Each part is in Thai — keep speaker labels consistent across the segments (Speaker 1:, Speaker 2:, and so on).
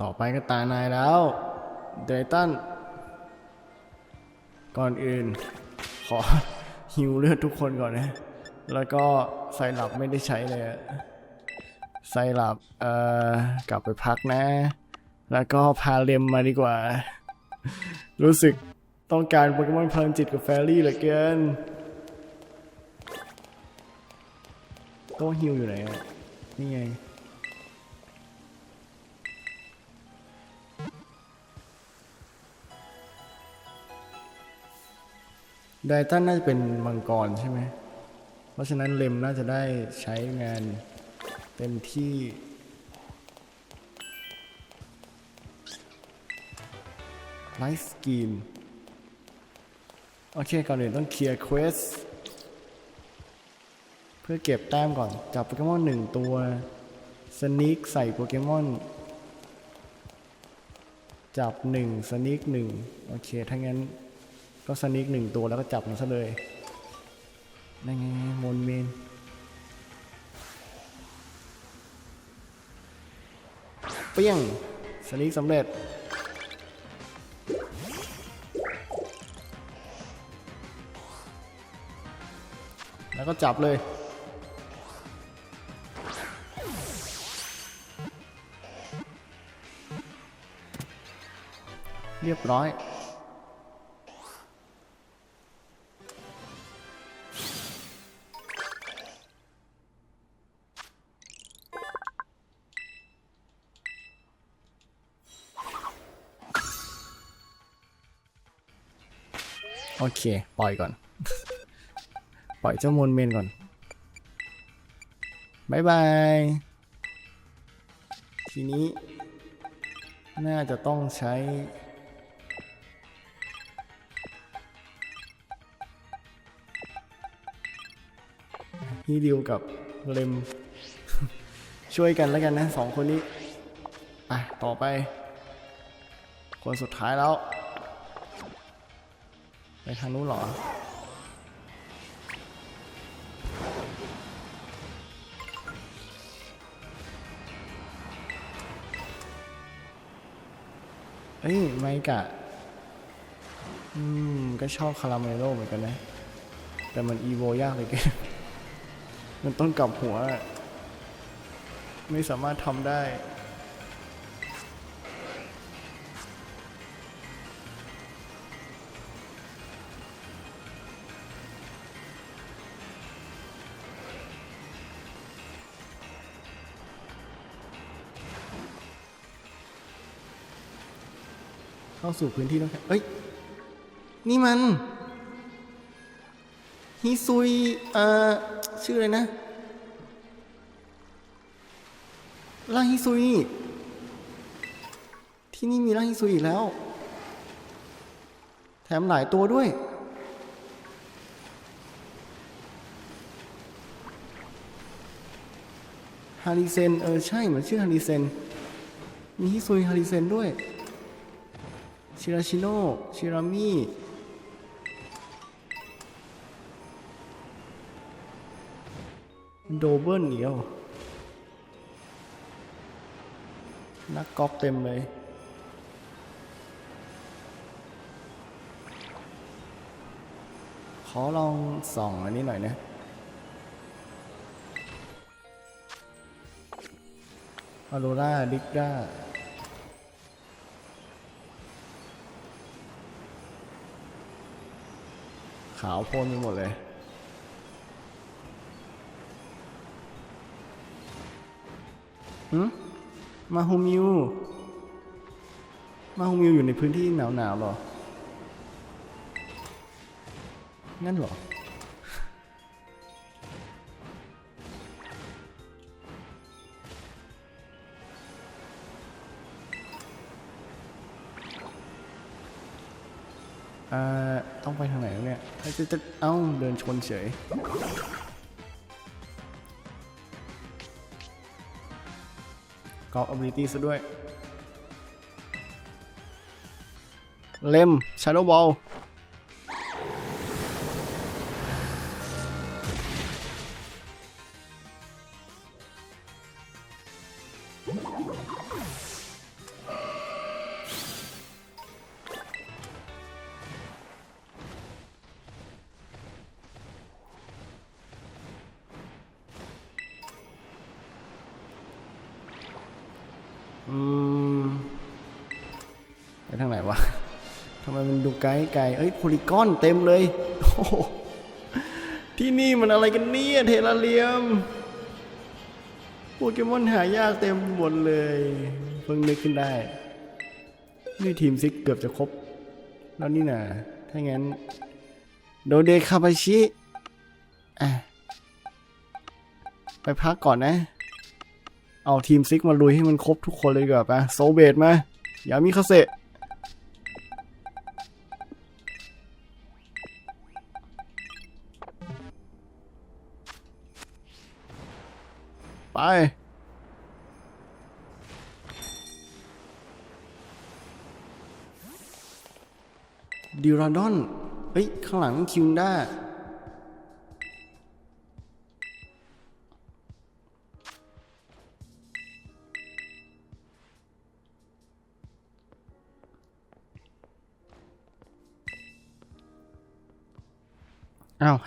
Speaker 1: ต่อไปก็ตานายแล้วเดตันก่อนอื่น ขอฮิวเลือดทุกคนก่อนนะ แล้วก็ไซรัปไม่ได้ใช้เลยไซรัปเอ่อกลับไปพักนะ แล้วก็พาเลมมาดีกว่า รู้สึกต้องการโปเกมอนพลังจิตกับแฟรี่เหลือเกินโต้ฮิวอยู่ไหนอะนี่ไง ไดตันน่าจะเป็นมังกรใช่ไหม เพราะฉะนั้นเลมน่าจะได้ใช้งานเต็มที่ ไลฟ์สกีมโอเค ก่อนอื่นต้องเคลียร์เควส เพื่อเก็บแต้มก่อน จับโปเกมอนหนึ่งตัวสนิกใส่โปเกมอน จับหนึ่งสนิกหนึ่งโอเค ถ้างั้น ก็สนิกหนึ่งตัวแล้วก็จับมันซะเลยนั่นไงมนเมนเปี้ยงสนิกสำเร็จแล้วก็จับเลย เรียบร้อย เค ปล่อยก่อน ปล่อยเจ้ามนเมนก่อนบายบาย ทีนี้ น่าจะต้องใช้ ฮีดิวกับเลม ช่วยกันแล้วกันนะสองคนนี้ อะ ต่อไป คนสุดท้ายแล้ว ไปทางนู้นเหรอ เอ้ยไมกะ อืม ก็ชอบคาราเมโลเหมือนกันนะ แต่มันอีโวยากเลยแกมันต้องกลับหัว ไม่สามารถทำได้าสู่พื้นที่แล้วครับเอ้ย นี่มัน ฮิซุย เอ่อ ชื่ออะไรนะ ร่างฮิซุย ที่นี่มีร่างฮิซุยอีกแล้ว แถมหลายตัวด้วย ฮาริเซน เออ ใช่ เหมือนชื่อฮาริเซน มีฮิซุยฮาริเซนด้วย ชิราชิโน่ชิรามิโดเบิลเดียวนักกอล์ฟเต็มเลยขอลองส่องอันนี้หน่อยนะออโรราดิกด้า ขาวโพลนไปหมดเลยหืมมาฮูมิว มาฮูมิวอยู่ในพื้นที่หนาวๆหรอ งั้นหรอ อ่าต้องไปทางไหนวะเนี่ยเอ้ยจะจะเอ้าเดินชนเฉยกอล์ฟ ability ซะด้วย เล่ม Shadow Ball อืมไปทางไหนวะทำไมมันดูไกลไกลเอ้ยโพลีกอนเต็มเลยโอ้โหที่นี่มันอะไรกันเนี่ยเทราเรียมโปเกมอนหายากเต็มหมดเลย เพิ่งนึกขึ้นได้ นี่ทีมซิกเกือบจะครบ แล้วนี่นะถ้างั้น โดเดคาบาชิ อะ ไปพักก่อนนะ เอาทีมซิกมาลุยให้มันครบทุกคนเลยดีกว่าปะโซเบตมาอย่ามีคาเซไปดิราดอน เฮ้ย ข้างหลังคิวด้า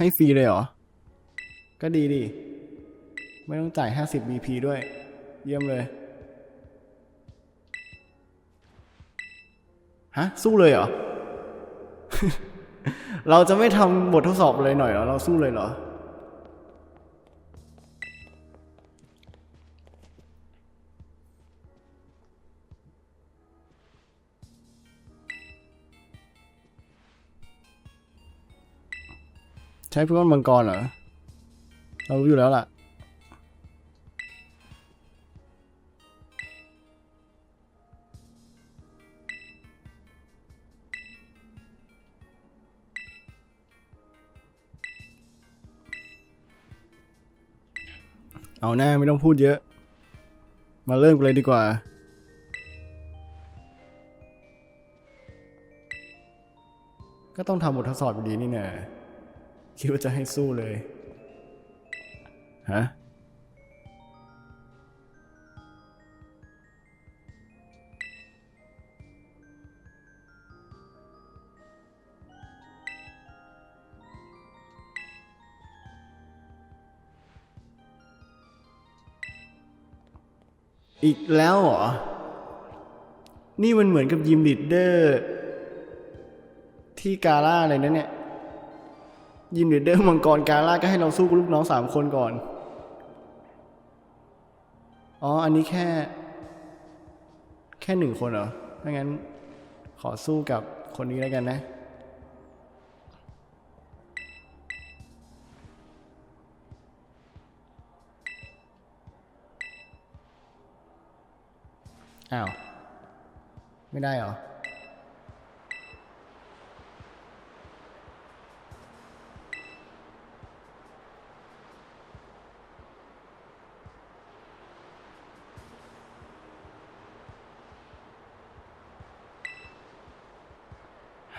Speaker 1: ให้ฟรีเลยเหรอ ก็ดีดีไม่ต้องจ่าย 50 BP ด้วย เยี่ยมเลย ฮะ สู้เลยเหรอ เราจะไม่ทำบททดสอบเลยหน่อยเหรอ เราสู้เลยเหรอ ใช้พวกมังกรเหรอ เรารู้อยู่แล้วล่ะ เอาหน้าไม่ต้องพูดเยอะ มาเริ่มกันเลยดีกว่าก็ต้องทำบททดสอบอยู่ดีนี่แน่ คิดว่าจะให้สู้เลย ฮะ อีกแล้วเหรอ นี่มันเหมือนกับยิมลีดเดอร์ ที่กาล่าเลยนะเนี่ย ยิมลีดเดอร์มังกรกาล่าก็ให้เราสู้กับลูกน้องสามคนก่อน อ๋อ อันนี้แค่ แค่หนึ่งคนเหรอถ้างั้นขอสู้กับคนนี้แล้วกันนะ อ้าว ไม่ได้เหรอ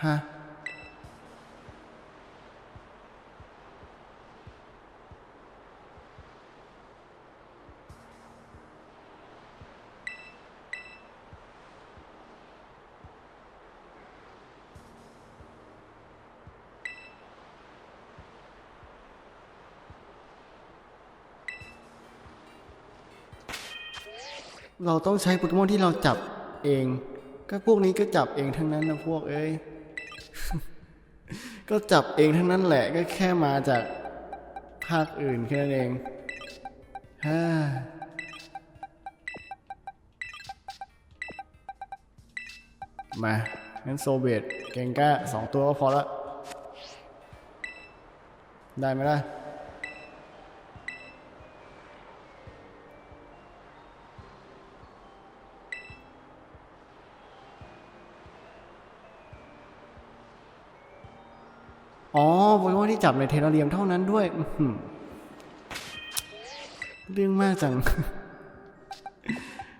Speaker 1: ฮะเราต้องใช้โปเกมอนที่เราจับเอง ก็พวกนี้ก็จับเองทั้งนั้นนะพวกเอ้ย ก็จับเองทั้งนั้นแหละก็แค่มาจากภาคอื่นแค่นั้นเองฮ่ามางั้นโซเบตเกงก้าสองตัวก็พอละ ได้ไหมล่ะ ที่จับในเทราเรียมเท่านั้นด้วยเรื่องมากจัง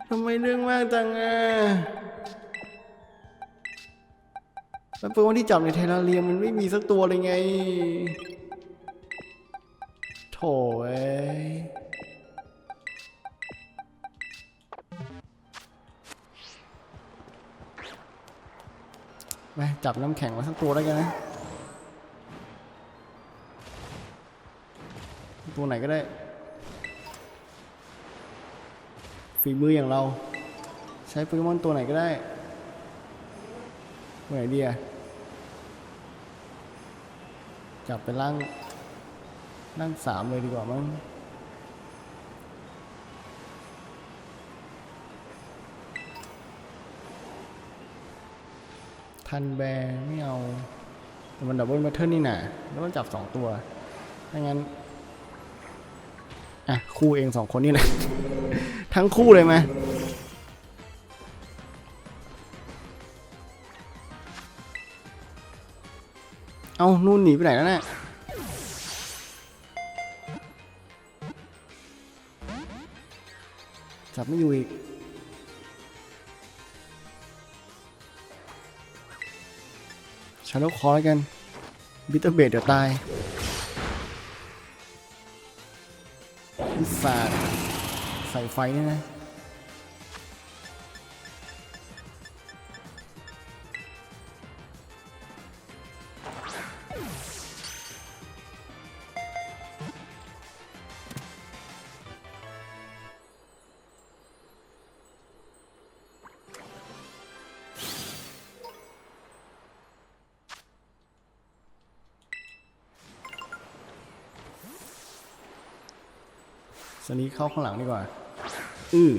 Speaker 1: ทำไมเรื่องมากจังอะแล้วโปเกมอนที่จับในเทราเรียมมันไม่มีสักตัวเลยไง โถเอ้ยไปจับน้ำแข็งมาสักตัวแล้วกันนะ ตัวไหนก็ได้ ฝีมืออย่างเรา ใช้โปเกมอนตัวไหนก็ได้ตัวไหนดีอะจับไปล่างล่างสามเลยดีกว่ามั้งทันแบร์ไม่เอา แต่มันดับเบิลแพทเทิร์นนี่น่ะแล้วมันจับสองตัวถ้างั้น อะ คู่เองสองคนนี่แหละ ทั้งคู่เลยไหมเอานู่นหนีไปไหนแล้วน่ะจับไม่อยู่อีกชาร์ลคอร์กัน บิตเตอร์เบดเดี๋ยวตาย วิสาดใส่ไฟนี่นะ สนี้เข้าข้างหลังดีกว่า อือ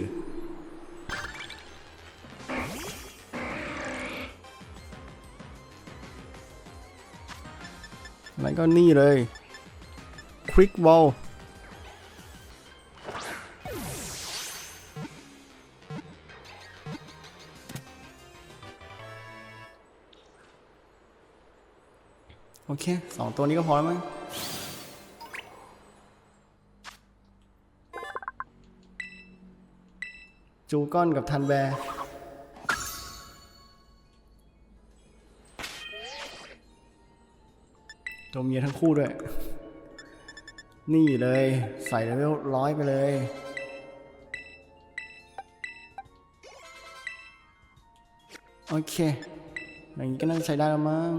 Speaker 1: แล้วก็นี่เลย ควิกบอลโอเคสองตัวนี้ก็พอแล้วมั้ง จูก้อนกับทันแบร์ตัวเมียทั้งคู่ด้วย นี่เลยใส่เลเวลร้อยไปเลย โอเค อย่างนี้ก็น่าจะใช้ได้แล้วมั้ง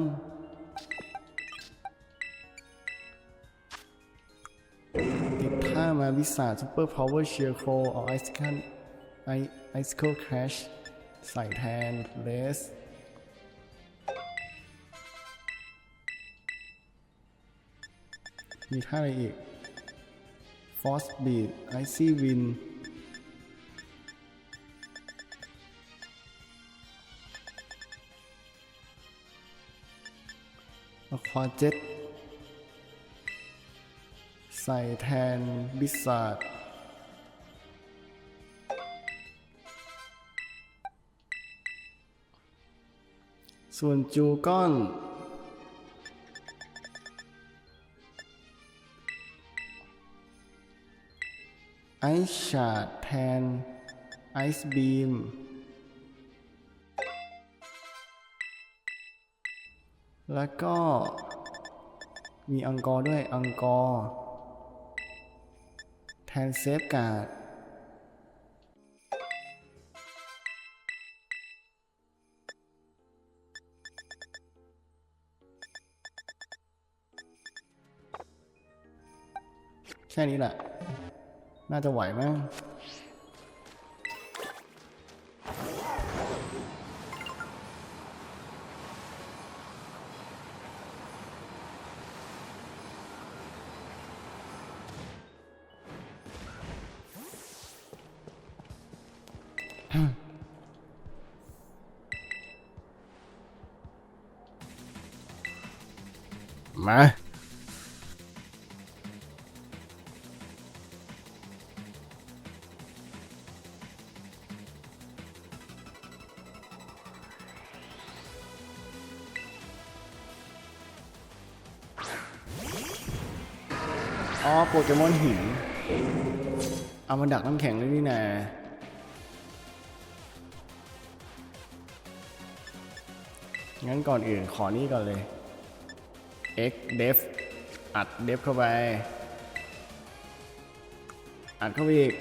Speaker 1: ติดท่ามาวิสาซูเปอร์พาวเวอร์เชียร์โคออกไอซ์คัน ไอไอสเคิลแคชใส่แทนเลสมีท่าอะไรอีกฟอสบีดไอซี่วินอควาเจ็ตใส่แทนบิสซาร์ ส่วนจูก้อน ไอซ์ชาดแทน ไอซ์บีม แล้วก็มีอังกอร์ด้วยอังกอร์แทนเซฟการ์ด แค่นี้แหละ น่าจะไหวมั้ง อ๋อโปเกมอนหิน เอามาดักน้ำแข็งเลยนี่นางั้นก่อนอื่นขอนี่ก่อนเลย x def อัด def เข้าไป อัดเข้าไปอีก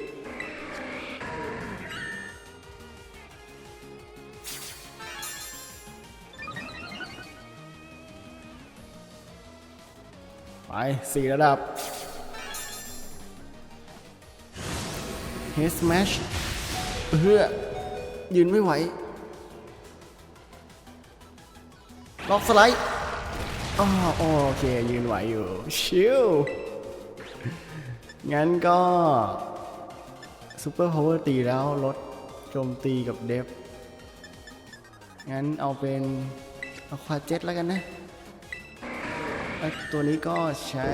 Speaker 1: ไปสี่ระดับ Head Smash เพื่อยืนไม่ไหว ล็อกสไลด์อ๋อโอเค ยืนไหวอยู่ ชิลงั้นก็ซูเปอร์พาวเวอร์ตีแล้วลดโจมตีกับเดฟ งั้นเอาเป็นอควาเจ็ตแล้วกันนะ ตัวนี้ก็ใช้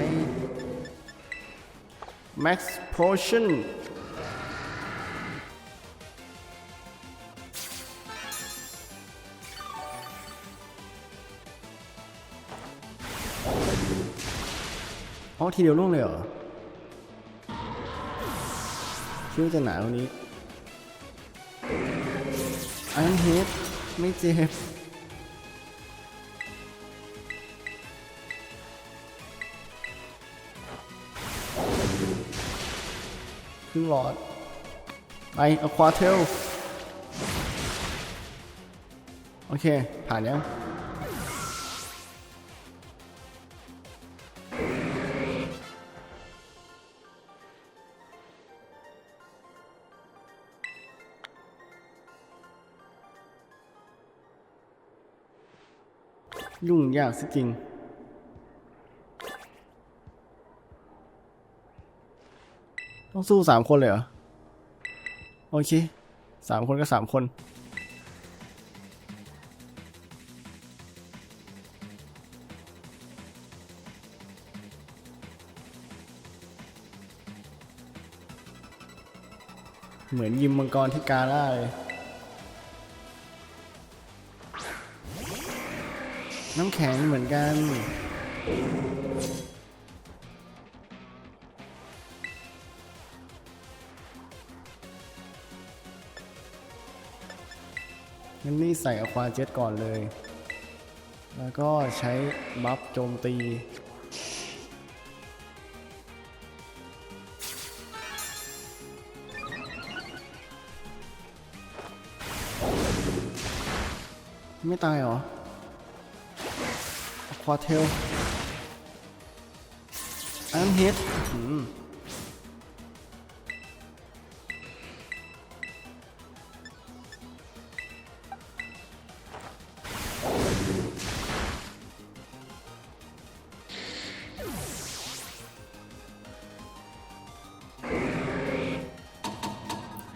Speaker 1: Max Potion อ๋อทีเดียวล่วงเลยเหรอคิดว่าจะหนาว่านี้อันเฮดไม่เจ็บครึ่งหลอด ไปอควาเทล โอเค ผ่านยัง ยุ่งยากสิจริง ต้องสู้สามคนเลยเหรอ โอเคสามคนก็สามคนเหมือนยิมมังกรที่กาล่าเลย น้ำแข็งเหมือนกัน งั้นนี่ใส่อควาเจ็ตก่อนเลย แล้วก็ใช้บัฟโจมตีไม่ตายเหรอ อควาเทลอันฮิตอืม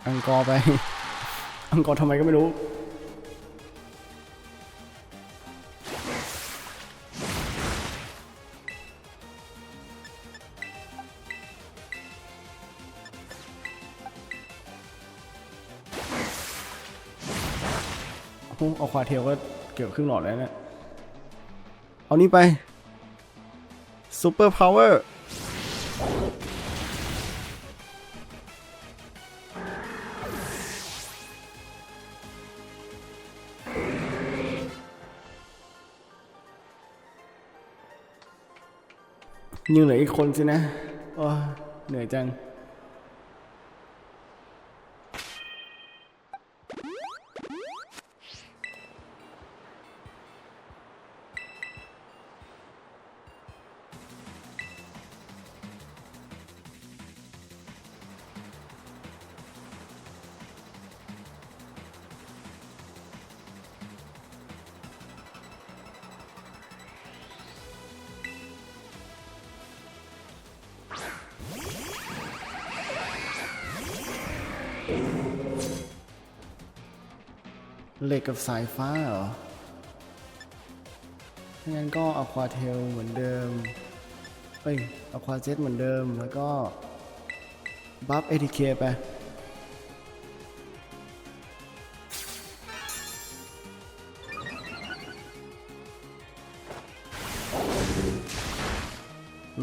Speaker 1: อังกอร์ไป อังกอร์ทำไมก็ไม่รู้ ควาเทลก็เกือบครึ่งหลอดแล้วเนี่ยเอานี้ไปซูเปอร์พาวเวอร์ยังเหลืออีกคนสินะ โอ้ยเหนื่อยจัง เหล็กกับสายฟ้าเหรอถ้างั้นก็อควาเทลเหมือนเดิม เอ้ยอควาเจ็ตเหมือนเดิม แล้วก็บัฟเอทีเคไป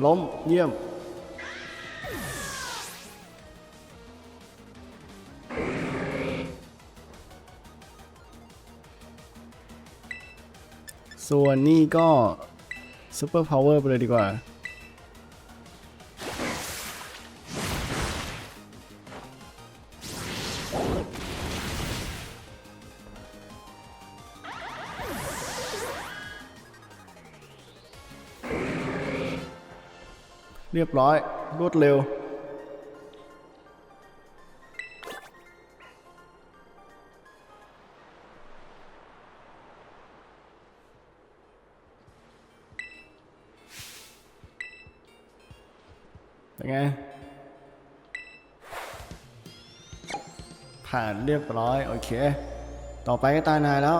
Speaker 1: ล้มเยี่ยม ส่วนนี่ก็ซูเปอร์พาวเวอร์ไปเลยดีกว่า เรียบร้อย รวดเร็ว เป็นไง ผ่านเรียบร้อย โอเค ต่อไปก็ตานายแล้ว